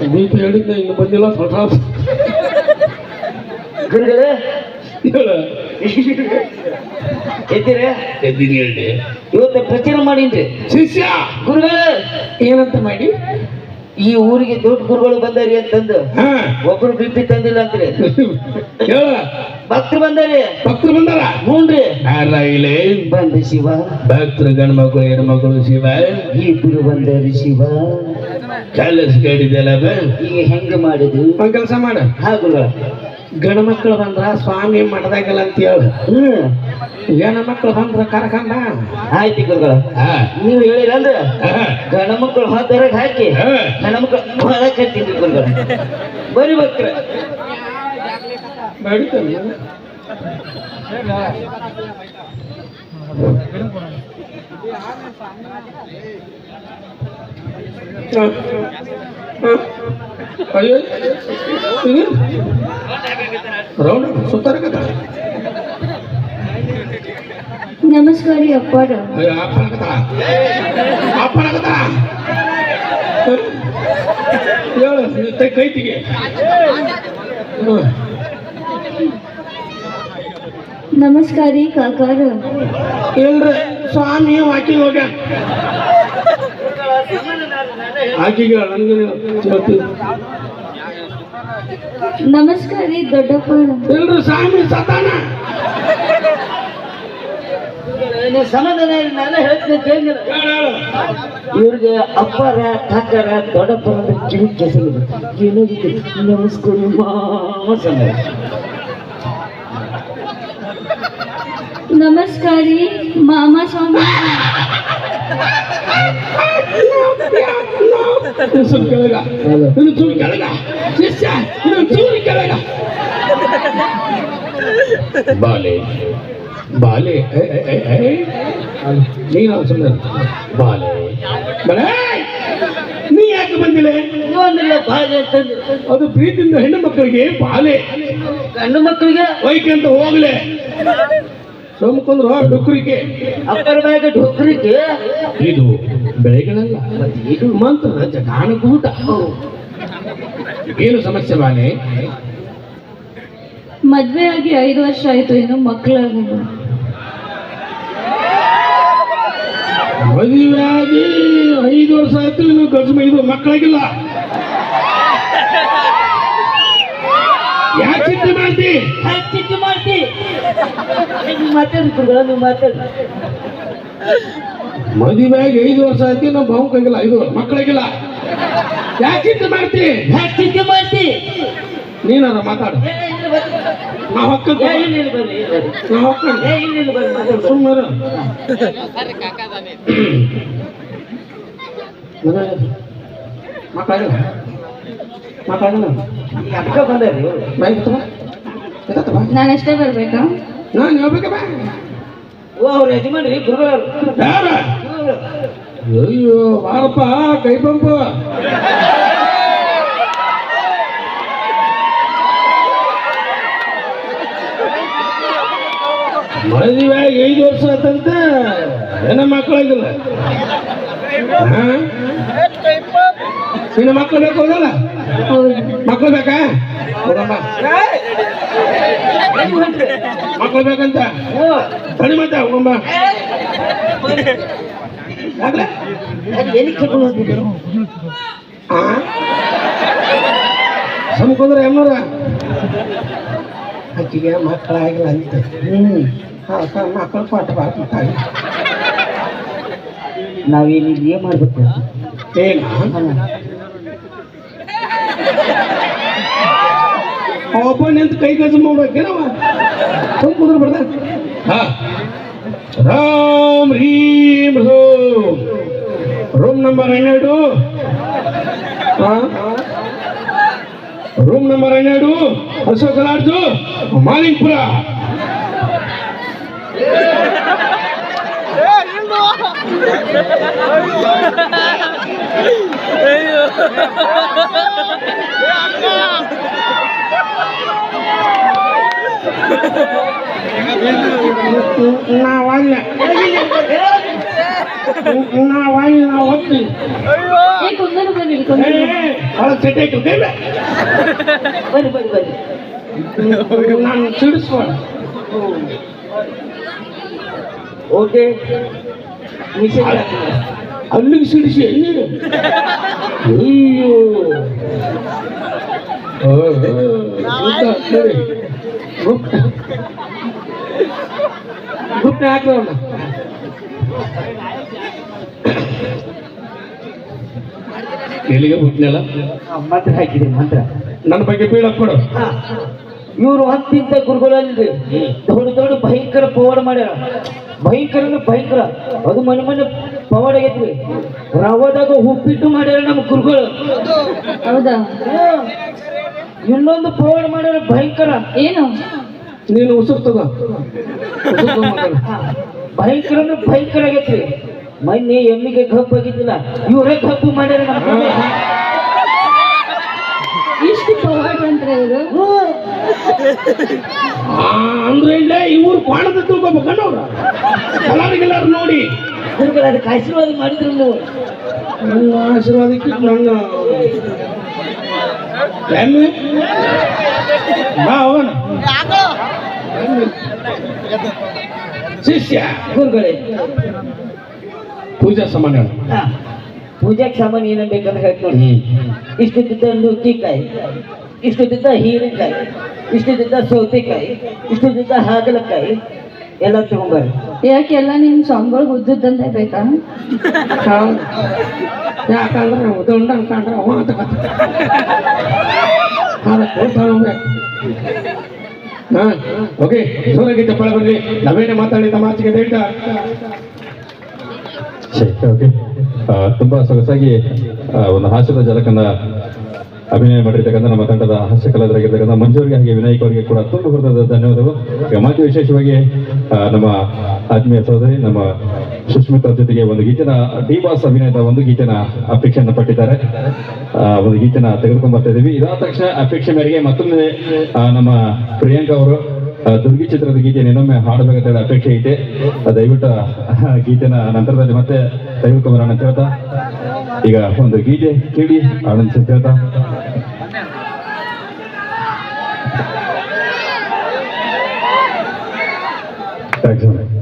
ದೀಪ ಹೇಳಿದ್ದೆ ಇನ್ನು ಬಂದಿಲ್ಲ ಸ್ವಲ್ಪ. ಗುರುಗಳೇ ಹೇಳ. ಎದ್ದೀರ? ಎದ್ದೀನಿ ಹೇಳಿ. ಇವತ್ತು ಪ್ರಚಾರ ಮಾಡೀನ್ರಿ. ಶಿಷ್ಯ! ಗುರುಗಳೇ ಏನಂತ ಮಾಡಿ? ಈ ಊರಿಗೆ ದೊಡ್ಡ ಗುರುಗಳು ಬಂದರಿ ಅಂತಂದು. ಒಬ್ರು ಬಿಪ್ಪಿ ತಂದಿಲ್ಲ ಅಂತ್ರಿ. ಹೇಳ. ಭಕ್ತರು ಬಂದರಿ. ಭಕ್ತರು ಬಂದಾರ? ಹ್ಞೂನ್ರಿ ನಾರಾಯಿಲೆ ಬಂದ ಶಿವ. ಭಕ್ತರು ಗಂಡ ಮಕ್ಕಳು ಹೆಣ್ಣು ಮಕ್ಕಳು ಶಿವ. ಇಬ್ರು ಬಂದಾರಿ ಶಿವ. ಕೆಲಸ ಕೇಳಿದೆಲ್ಲ ಈಗ ಹೆಂಗ ಮಾಡಿದ್ವಿ ಕೆಲಸ ಮಾಡ. ಹಾ ಗುರುಗಳ ಗಂಡು ಮಕ್ಕಳು ಬಂದ್ರ ಸ್ವಾಮಿ ಮಠದಾಗಲ್ಲ ಅಂತ ಹೇಳು. ಹ್ಮ್. ಹೆಣ್ಣು ಮಕ್ಕಳು ಬಂದ್ರ ಕರ್ಕಂಡ ಆಯ್ತು ಗುರುಗಳ. ನೀವು ಹೇಳಿರಂದ್ರ ಗಂಡ ಗಣ ಮಕ್ಕಳು ಹೊರಗೆ ಹಾಕಿ ಗಣ ಮಕ್ಕಳು ಹೊರಗೆ ಕಟ್ಟಿದ್ವಿ ಗುರುಗಳ. ಬರೀ ಮಾಡಿದ್ದಾನೆ. ಅಯ್ಯೋ. ರೌಂಡ್ ಸುತ್ತಾರಕತ್ತ ನಮಸ್ಕಾರ ರೀ ಅಪ್ಪಾರ. ಅಯ್ಯೋ ಅಪ್ಪನಕತ್ತ ಅಪ್ಪನಕತ್ತ ಹೇಳು ಕೈತಿಗೆ. ನಮಸ್ಕಾರ ಕಾಕಾರ. ಇಲ್ರಿ ಸ್ವಾಮಿ ಆಕಿ ಹೋಗ್ಯ ಆಕಿಗೆ ನನಗೆ ನಮಸ್ಕಾರ ರೀ ದೊಡ್ಡಪ್ಪಾರ ಇಲ್ರಿ ಸ್ವಾಮಿ ಸತಾನ. ಸಮಾಧಾನ ನಾನು ಹೇಳ್ತೀನಿ ಕೇಳಿಲ್ಲ. ಇವ್ರಿಗೆ ಅಪ್ಪರ ತಕ್ಕರ ದೊಡ್ಡಪ್ಪ ಅಂದ್ರೆ ಕಿವಿ ಏನಾಗಿದೆ ನಮಸ್ಕಾರ ನಮಸ್ಕಾರಿ ಮಾಮ ಸ್ವಾಮಿ. ಸ್ವಲ್ಪ ಕೆಳಗ ಇನ್ನು ಚೂರು ಕೆಳಗ ಶಿಷ್ಯ ಇನ್ನು ಚೂರು ಕೆಳಗ ಬಾಲೆ. ಬಾಲೆ. ಏ, ಏ, ಏ, ಏ. ನೀನು ಸುಮ್ಮನೆ ಬಾಲೆ. ಬಲೆ. ನೀ ಯಾಕೆ ಬಂದಿಲ್ಲ ಬಾಳೆ ಅದು ಪ್ರೀತಿಯಿಂದ ಹೆಣ್ಣು ಮಕ್ಕಳಿಗೆ ಬಾಲೆ. ಹೆಣ್ಣು ಮಕ್ಕಳಿಗೆ? ವೈಕಂತ ಅಂತ ಹೋಗ್ಲೆ. ಸೋಮಕುಂದ್ರ ಡುಕ್ರಿಕೆ ಅಪ್ಪರ ಬಾಯಿಗ ಢೋಕ್ರಿಗೆ ಇದು ಬೆಳೆಗಳಲ್ಲ ಇದು ಮಂತ್ರ ಜಗಾನಕೂಟ. ಏನು ಸಮಸ್ಯೆ ಬಾಲೆ? ಮದ್ವೆ ಆಗಿ ಐದು ವರ್ಷ ಆಯ್ತು ಇನ್ನು ಮಕ್ಕಳಾಗಿಲ್ಲ. ಮದುವೆಯಾಗಿ ಐದು ವರ್ಷ ಆಯ್ತು ಇನ್ನು ಗಜಮ ಇದು ಮಕ್ಕಳಾಗಿಲ್ಲ. ಯಾಕೆ ಚಿಂತೆ ಮಾಡ್ತಿ ಚಿಂತೆ ಮಾಡ್ತಿ ನೀವು ಮಾತಾಡಿ ಗುರುಗಳ ನೀವು ಮಾತಾಡಿ. ಮದುವೆಯಾಗಿ ಐದು ವರ್ಷ ಆಯ್ತು ಇನ್ನು ಬಹುಕಾಗಿಲ್ಲ ಐದು ಮಕ್ಕಳಾಗಿಲ್ಲ. ಯಾಕೆ ಚಿಂತೆ ಮಾಡ್ತಿ ಯಾಕೆ ಚಿಂತೆ ಮಾಡ್ತಿ ನೀನಾರ ಮಾತಾಡು. ಹಕ್ಕ ಹಕ್ಕ ಮಾತಾಡು. ಸುಮ್ಮನೆ ಈ ಅಕ್ಕ ಬಂದಾರಿ ಇವ್ರು. ಬೈಕ್ ತಗೋ. ಎತ್ತತ್ತವ ನಾನಷ್ಟೇ ಬರ್ಬೇಕಾ? ನಾನು ಹೇಳ್ಬೇಕಪ್ಪ. ಓ ಅವ್ರ ಯಜಮಾನ್ರಿ ಗುರುಗಳು ಯಾರ. ಅಯ್ಯೋ ಬಾರಪ್ಪ ಕೈ ಪಂಪ ಮದುವೆಯಾಗಿ ಐದು ವರ್ಷ ಆತಂತ. ಏನ ಮಕ್ಕಳಾಗಿಲ್ಲ? ನಿನ್ನ ಮಕ್ಕಳು ಬೇಕು ಹೋದಲ್ಲ ಹೌದು ಮಕ್ಕಳು ಬೇಕಾ? ಮಕ್ಕಳು ಬೇಕಂತ ಸರಿ ಮತ್ತ? ಆ? ಸಮಕುಂದ್ರ ಎಮ್ಮರ ಆಕಿಗೆ ಮಕ್ಕಳಾಗಿಲ್ಲ ಅಂತ ಹ್ಮ್ ಮಕ್ಕಳು ಪಾಠ ಬರ್ತಾರೆ ನಾವೇನು ಇಲ್ಲಿ ಏನ್ ಮಾಡ್ಬೇಕು ಏನ ಒಬ್ಬ ನಿಂತು ಕೈ ಗಜ ಮಾಡ್ಬೇಕೇನವ ಸುಮ್ ಕುಂದ್ರ ಬರ್ದ ಹಾ ರಾಮ್ ರೀಂ ರೂಮ್ ರೂಮ್ ನಂಬರ್ ಹನ್ನೆರಡು ಹಾ ರೂಮ್ ನಂಬರ್ ಹನ್ನೆರಡು ಅಶೋಕ್ ಲಾಡ್ಜು ಮಾಲಿಂಗ್ಪುರ ನಾವಲ್ಲ ನಾ ವಾಯಿ ನಾ ಒತ್ತಿ ಬನ್ನಿ ಅವಳ ಐತು ಕೈಲ ಬರ್ರಿ ಬರ್ರಿ ಬರ್ರಿ ನಾನು ಸಿಡಿಸ್ಬೇಡ ಓಕೆ ಮಿಷನ್ ಅಲ್ಲಿಗೆ ಸಿಡಿಸಿ ಎಲ್ಲಿ ಅಯ್ಯೋ ನೋಡಿ. ಗುಪ್ತ. ಹಾಕೋಣ ಎಲ್ಲಿಗೆ ಬಿಟ್ನಲ್ಲ ಮಂತ್ರ ಹಾಕಿದೆ ಮಂತ್ರ. ನನ್ನ ಬಗ್ಗೆ ಬೀಳಕ್ ಕೊಡು. ಇವರು ಅಂತಿಂತ ಗುರುಗಳಲ್ರಿ ದೊಡ್ಡ ದೊಡ್ಡ ಭಯಂಕರ ಪವಾಡ ಮಾಡ್ಯಾರ. ಭಯಂಕರ ಅಂದ್ರೆ ಭಯಂಕರ. ಅದು ಮನೆ ಮನೆ ಪವಾಡ ಆಗೈತ್ರಿ. ರವಾದಾಗ ಉಪ್ಪಿಟ್ಟು ಮಾಡ್ಯಾರ ನಮ್ಮ ಗುರುಗಳು. ಹೌದಾ? ಇನ್ನೊಂದು ಫೋನ್ ಮಾಡ್ಯಾರ ಭಯಂಕರ. ಏನು? ನೀನು ಉಸುಕ್ತದ ತಗೋ. ಉಸಿರು ತಗೋ ಮಾತಾಡು. ಭಯಂಕರ ಅಂದ್ರೆ ಭಯಂಕರ ಆಗೈತಿ. ಮೊನ್ನೆ ಎಮ್ಮಿಗೆ ಕಬ್ಬು ಆಗಿದ್ದಿಲ್ಲ. ಇವರೇ ಕಬ್ಬು ಮಾಡ್ಯಾರ. ಇಷ್ಟು ಪವಾಡ ಅಂತ ಇವರು? ಅಂದ್ರೆ ಇಲ್ಲೇ ಇವ್ರು ಬಾಣದ ತಿಳ್ಕೊಬೇಕಣ್ಣ ಅವ್ರ. ಎಲ್ಲರಿಗೆಲ್ಲರು ನೋಡಿ. ಅದಕ್ಕೆ ಆಶೀರ್ವಾದ ಮಾಡಿದ್ರು ನೀವು. ನನ್ನ ಆಶೀರ್ವಾದಕ್ಕೆ ನನ್ನ ಎಮ್ಮೆ ಬಾ ಅವನ ಶಿಷ್ಯ ಗುರುಗಳೇ ಪೂಜಾ ಸಾಮಾನ್ಯ ಹಾ. ಪೂಜಾಕ್ ಸಾಮಾನು ಏನೇನ್ ಬೇಕಂತ ಹೇಳ್ತೀನಿ ನೋಡಿ ಇಷ್ಟುದ್ದ ನುಗ್ಗಿಕಾಯಿ ಇಷ್ಟುದ್ದ ಹೀರೆಕಾಯಿ ಇಷ್ಟುದ್ದ ಸೌತೆಕಾಯಿ ಇಷ್ಟುದ್ದ ಹಾಗಲಕಾಯಿ ಎಲ್ಲ ತಗೊಂಬರ್ರಿ. ಯಾಕೆಲ್ಲ ನಿಮ್ ಸಂಬಳ ಉದ್ದುದ್ದಂತೆ ಬೇಕಾ? ಹೌದು. ಯಾಕಂದ್ರೆ ನಾವು ದಂಡ ಅನ್ಕೊಂಡ್ರೆ ಅವ ಅಂತ ಹಾ ಓಕೆ ಜೋರಾಗಿ ಚಪ್ಪಾಳೆ ಬರ್ರಿ ನಾವೇನೇ ಮಾತಾಡಿ ತಮಾಚಿಗೆ ಹೇಳ್ತಾ. ಸರಿ, ಓಕೆ. ತುಂಬಾ ಸೊಗಸಾಗಿ ಒಂದು ಹಾಸ್ಯದ ಜಲಕನ್ನ ಅಭಿನಯ ಮಾಡಿರ್ತಕ್ಕಂಥ ನಮ್ಮ ತಂಡದ ಹಾಸ್ಯ ಕಲಾವಿದರಾಗಿರ್ತಕ್ಕಂಥ ಮಂಜೂರಿಗೆ ಹಾಗೆ ವಿನಾಯಕ್ ಅವರಿಗೆ ಕೂಡ ತುಂಬ ಹೃದಯದ ಧನ್ಯವಾದಗಳು. ಮಾತು ವಿಶೇಷವಾಗಿ ನಮ್ಮ ಆತ್ಮೀಯ ಸಹೋದರಿ, ನಮ್ಮ ಸುಷ್ಮಿತಾ ಜೊತೆಗೆ ಒಂದು ಗೀತೆನ ಡಿ ಬಾಸ್ ಅಭಿನಯದ ಒಂದು ಗೀತನ ಅಪೇಕ್ಷೆಯನ್ನು ಪಟ್ಟಿದ್ದಾರೆ. ಒಂದು ಗೀತೆನ ತೆಗೆದುಕೊಂಡು ಬರ್ತಾ ಇದೀವಿ ಇದಾದ ತಕ್ಷಣ ಅಪೇಕ್ಷೆ ಮೇರೆಗೆ ಮತ್ತೊಮ್ಮೆ ನಮ್ಮ ಪ್ರಿಯಾಂಕಾ ಅವರು ದುರ್ಗಿ ಚಿತ್ರದ ಗೀತೆಯನ್ನು ಇನ್ನೊಮ್ಮೆ ಹಾಡಬೇಕಂತ ಹೇಳಿ ಅಪೇಕ್ಷೆ ಐತೆ. ದಯವಿಟ್ಟು ಗೀತೆನ ನಂತರದಲ್ಲಿ ಮತ್ತೆ ತೆಗೆದುಕೊಂಬರೋಣ ಅಂತ ಹೇಳ್ತಾ ಈಗ ಒಂದು ಗೀತೆ ಕೇಳಿ ಆನಂದ್ ಅಂತ ಹೇಳ್ತಾ ಥ್ಯಾಂಕ್ಸ್